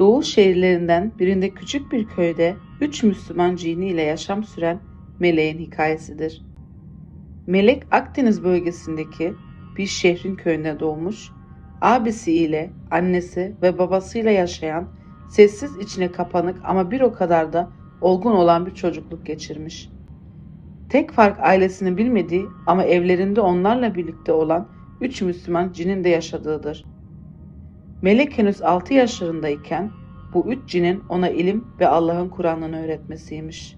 Doğu şehirlerinden birinde küçük bir köyde üç Müslüman cini ile yaşam süren Meleğin hikayesidir. Melek Akdeniz bölgesindeki bir şehrin köyünde doğmuş, abisi ile annesi ve babasıyla yaşayan, sessiz içine kapanık ama bir o kadar da olgun olan bir çocukluk geçirmiş. Tek fark ailesinin bilmediği ama evlerinde onlarla birlikte olan üç Müslüman cinin de yaşadığıdır. Melek henüz 6 yaşlarındayken bu üç cinin ona ilim ve Allah'ın Kur'an'ını öğretmesiymiş.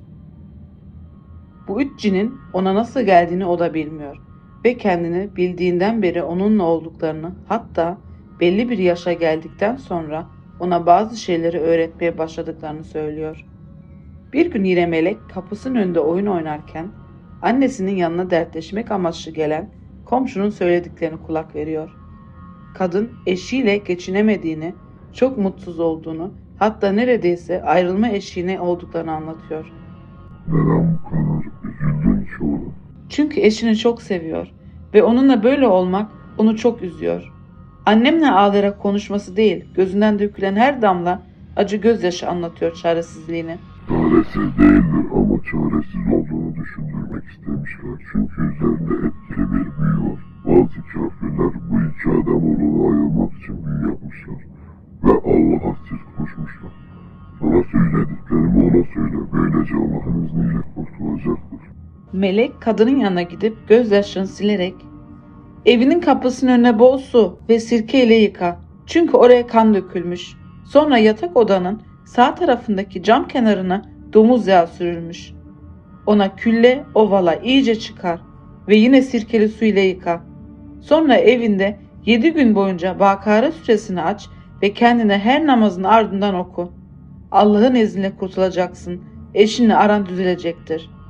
Bu üç cinin ona nasıl geldiğini o da bilmiyor ve kendini bildiğinden beri onunla olduklarını hatta belli bir yaşa geldikten sonra ona bazı şeyleri öğretmeye başladıklarını söylüyor. Bir gün yine melek kapısının önünde oyun oynarken annesinin yanına dertleşmek amaçlı gelen komşunun söylediklerini kulak veriyor. Kadın eşiyle geçinemediğini, çok mutsuz olduğunu, hatta neredeyse ayrılma eşiğine olduklarını anlatıyor. Neden bu kadar üzüldün ki oğlum? Çünkü eşini çok seviyor ve onunla böyle olmak onu çok üzüyor. Annemle ağlayarak konuşması değil, gözünden dökülen her damla acı gözyaşı anlatıyor çaresizliğini. Çaresiz değildir ama çaresiz olduğunu düşündürmek istemişler. Çünkü üzerinde etkili bir büyü var. Bazı kafirler bu ayırmak için büyü yapmışlar. Ve Allah'a siz koşmuşlar. Sana söylediklerimi ona söyle. Böylece Allah'ın izniyle kurtulacaktır. Melek kadının yanına gidip gözyaşlarını silerek evinin kapısının önüne bol su ve sirke ile yıka. Çünkü oraya kan dökülmüş. Sonra yatak odanın sağ tarafındaki cam kenarına domuz yağı sürülmüş. Ona külle ovala iyice çıkar ve yine sirkeli su ile yıka. Sonra evinde yedi gün boyunca Bakara suresini aç ve kendine her namazın ardından oku. Allah'ın izniyle kurtulacaksın. Eşinle aran düzelecektir.''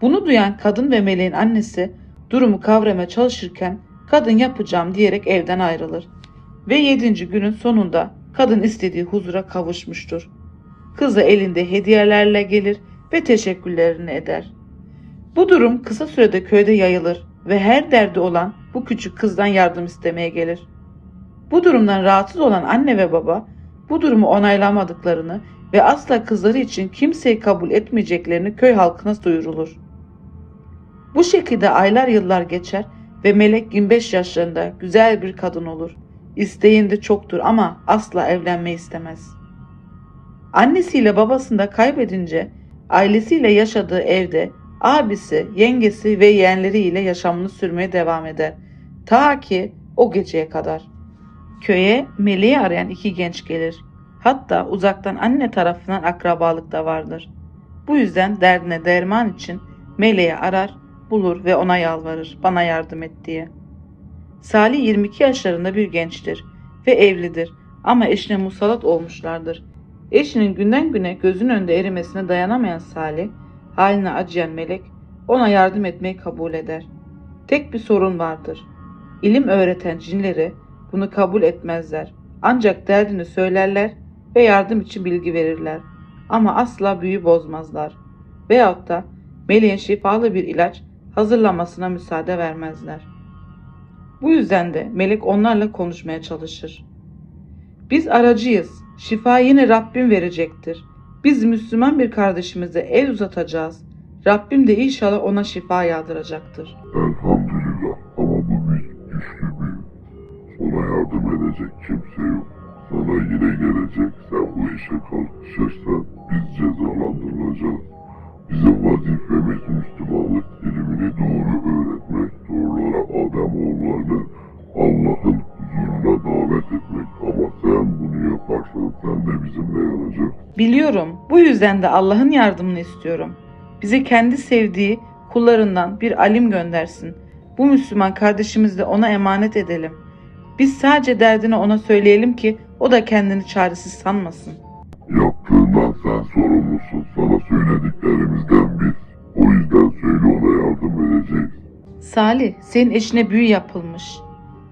Bunu duyan kadın ve meleğin annesi durumu kavramaya çalışırken kadın yapacağım diyerek evden ayrılır. Ve yedinci günün sonunda kadın istediği huzura kavuşmuştur. Kız da elinde hediyelerle gelir ve teşekkürlerini eder. Bu durum kısa sürede köyde yayılır ve her derdi olan bu küçük kızdan yardım istemeye gelir. Bu durumdan rahatsız olan anne ve baba bu durumu onaylamadıklarını ve asla kızları için kimseyi kabul etmeyeceklerini köy halkına duyurulur. Bu şekilde aylar yıllar geçer ve Melek 25 yaşlarında güzel bir kadın olur. İsteğin de çoktur ama asla evlenmeyi istemez. Annesiyle babasını da kaybedince ailesiyle yaşadığı evde abisi, yengesi ve yeğenleriyle yaşamını sürmeye devam eder. Ta ki o geceye kadar. Köye Meleği arayan iki genç gelir. Hatta uzaktan anne tarafından akrabalık da vardır. Bu yüzden derdine derman için Meleği arar bulur ve ona yalvarır bana yardım et diye. Salih 22 yaşlarında bir gençtir ve evlidir ama eşine musallat olmuşlardır. Eşinin günden güne gözün önünde erimesine dayanamayan Salih, haline acıyan melek ona yardım etmeyi kabul eder. Tek bir sorun vardır. İlim öğreten cinleri bunu kabul etmezler. Ancak derdini söylerler ve yardım için bilgi verirler. Ama asla büyü bozmazlar. Veyahut da meleğin şifalı bir ilaç hazırlamasına müsaade vermezler. Bu yüzden de melek onlarla konuşmaya çalışır. Biz aracıyız. Şifa yine Rabbim verecektir. Biz Müslüman bir kardeşimize el uzatacağız. Rabbim de inşallah ona şifa yağdıracaktır. Elhamdülillah edecek kimse yok. Sana yine gelecek sen bu işe kalkışırsan biz cezalandırılacağız. Bizim vazifemiz Müslümanlık ilimini doğru öğretmek, doğrulara adam olmalı, Allah'ın huzuruna davet etmek. Ama sen bunu yaparsan sen de bizimle yanacaksın. Biliyorum. Bu yüzden de Allah'ın yardımını istiyorum. Bize kendi sevdiği kullarından bir alim göndersin. Bu Müslüman kardeşimizi de ona emanet edelim. Biz sadece derdini ona söyleyelim ki o da kendini çaresiz sanmasın. Yaptığından sen sorumlusun. Sana söylediklerimizden biz. O yüzden söyle ona yardım edeceğiz. Salih, senin eşine büyü yapılmış.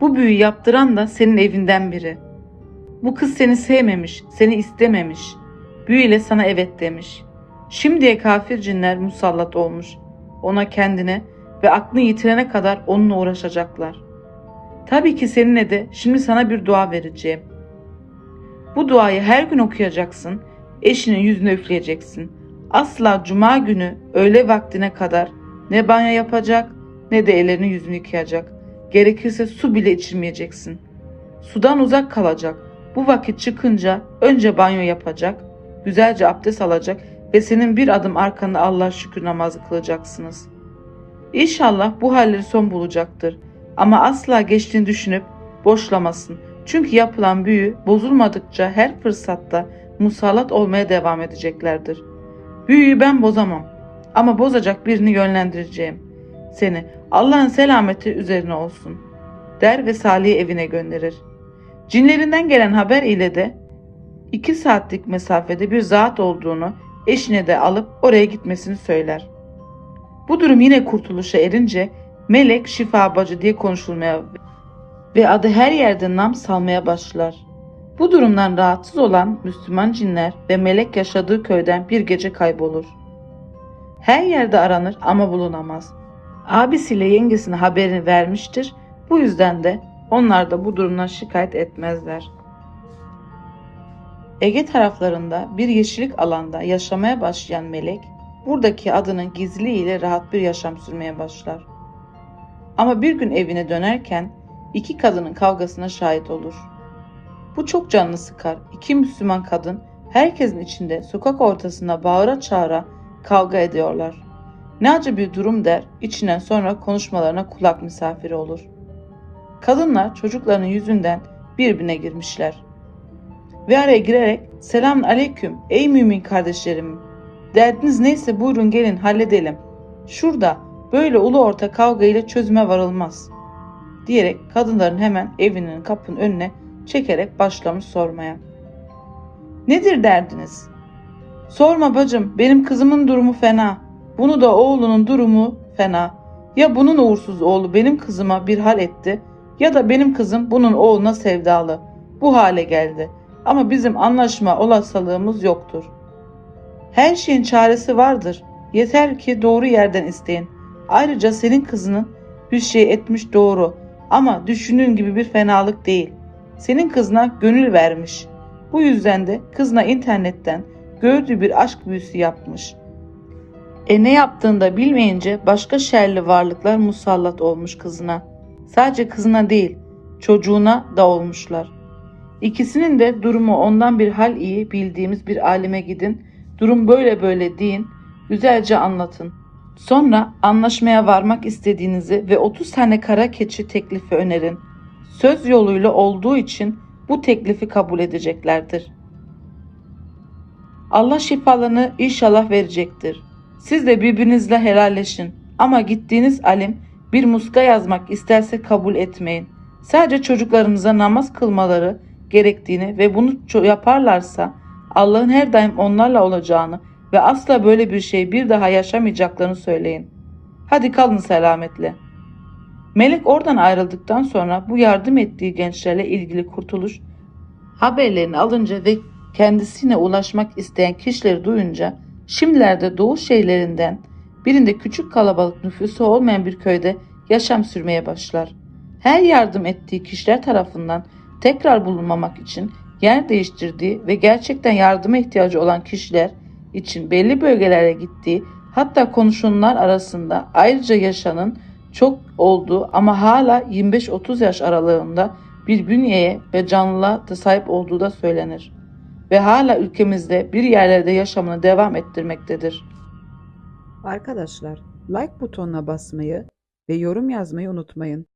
Bu büyüyü yaptıran da senin evinden biri. Bu kız seni sevmemiş, seni istememiş. Büyüyle sana evet demiş. Şimdiye kafir cinler musallat olmuş. Ona kendine ve aklını yitirene kadar onunla uğraşacaklar. Tabii ki seninle de şimdi sana bir dua vereceğim. Bu duayı her gün okuyacaksın. Eşinin yüzüne üfleyeceksin. Asla cuma günü öğle vaktine kadar ne banyo yapacak ne de ellerini yüzünü yıkayacak. Gerekirse su bile içirmeyeceksin. Sudan uzak kalacak. Bu vakit çıkınca önce banyo yapacak, güzelce abdest alacak ve senin bir adım arkanda Allah şükür namazı kılacaksınız. İnşallah bu halleri son bulacaktır. Ama asla geçtiğini düşünüp boşlamasın. Çünkü yapılan büyü bozulmadıkça her fırsatta musallat olmaya devam edeceklerdir. Büyüyü ben bozamam ama bozacak birini yönlendireceğim. Seni Allah'ın selameti üzerine olsun der ve Salih'i evine gönderir. Cinlerinden gelen haber ile de iki saatlik mesafede bir zat olduğunu eşine de alıp oraya gitmesini söyler. Bu durum yine kurtuluşa erince melek şifa bacı diye konuşulmaya ve adı her yerde nam salmaya başlar. Bu durumdan rahatsız olan Müslüman cinler ve melek yaşadığı köyden bir gece kaybolur. Her yerde aranır ama bulunamaz. Abisiyle yengesine haberini vermiştir. Bu yüzden de onlar da bu durumdan şikayet etmezler. Ege taraflarında bir yeşillik alanda yaşamaya başlayan melek, buradaki adının gizliliğiyle rahat bir yaşam sürmeye başlar. Ama bir gün evine dönerken iki kadının kavgasına şahit olur. Bu çok canını sıkar. İki Müslüman kadın herkesin içinde sokak ortasında bağıra çağıra kavga ediyorlar. Ne acı bir durum der, içinden sonra konuşmalarına kulak misafiri olur. Kadınlar çocuklarının yüzünden birbirine girmişler. Ve araya girerek selamun aleyküm ey mümin kardeşlerim. Derdiniz neyse buyurun gelin halledelim. Şurada böyle ulu orta kavga ile çözüme varılmaz. Diyerek kadınların hemen evinin kapının önüne çekerek başlamış sormaya. Nedir derdiniz? Sorma bacım benim kızımın durumu fena. Bunu da oğlunun durumu fena. Ya bunun uğursuz oğlu benim kızıma bir hal etti ya da benim kızım bunun oğluna sevdalı. Bu hale geldi. Ama bizim anlaşma olasılığımız yoktur. Her şeyin çaresi vardır. Yeter ki doğru yerden isteyin. Ayrıca senin kızının bir şey etmiş doğru ama düşündüğün gibi bir fenalık değil. Senin kızına gönül vermiş. Bu yüzden de kızına internetten gördüğü bir aşk büyüsü yapmış. E ne yaptığını da bilmeyince başka şerli varlıklar musallat olmuş kızına. Sadece kızına değil, çocuğuna da olmuşlar. İkisinin de durumu ondan bir hal iyi bildiğimiz bir alime gidin. Durum böyle böyle deyin, güzelce anlatın. Sonra anlaşmaya varmak istediğinizi ve 30 tane kara keçi teklifi önerin. Söz yoluyla olduğu için bu teklifi kabul edeceklerdir. Allah şifalarını inşallah verecektir. Siz de birbirinizle helalleşin. Ama gittiğiniz alim bir muska yazmak isterse kabul etmeyin. Sadece çocuklarınıza namaz kılmaları gerektiğini ve bunu yaparlarsa Allah'ın her daim onlarla olacağını ve asla böyle bir şey bir daha yaşamayacaklarını söyleyin. Hadi kalın selametle. Melek oradan ayrıldıktan sonra bu yardım ettiği gençlerle ilgili kurtuluş haberlerini alınca ve kendisine ulaşmak isteyen kişileri duyunca şimdilerde doğu şehirlerinden birinde küçük kalabalık nüfusu olmayan bir köyde yaşam sürmeye başlar. Her yardım ettiği kişiler tarafından tekrar bulunmamak için yer değiştirdiği ve gerçekten yardıma ihtiyacı olan kişiler için belli bölgelere gittiği hatta konuşanlar arasında ayrıca yaşanın çok olduğu ama hala 25-30 yaş aralığında bir bünyeye ve canlılığa da sahip olduğu da söylenir. Ve hala ülkemizde bir yerlerde yaşamını devam ettirmektedir. Arkadaşlar, like butonuna basmayı ve yorum yazmayı unutmayın.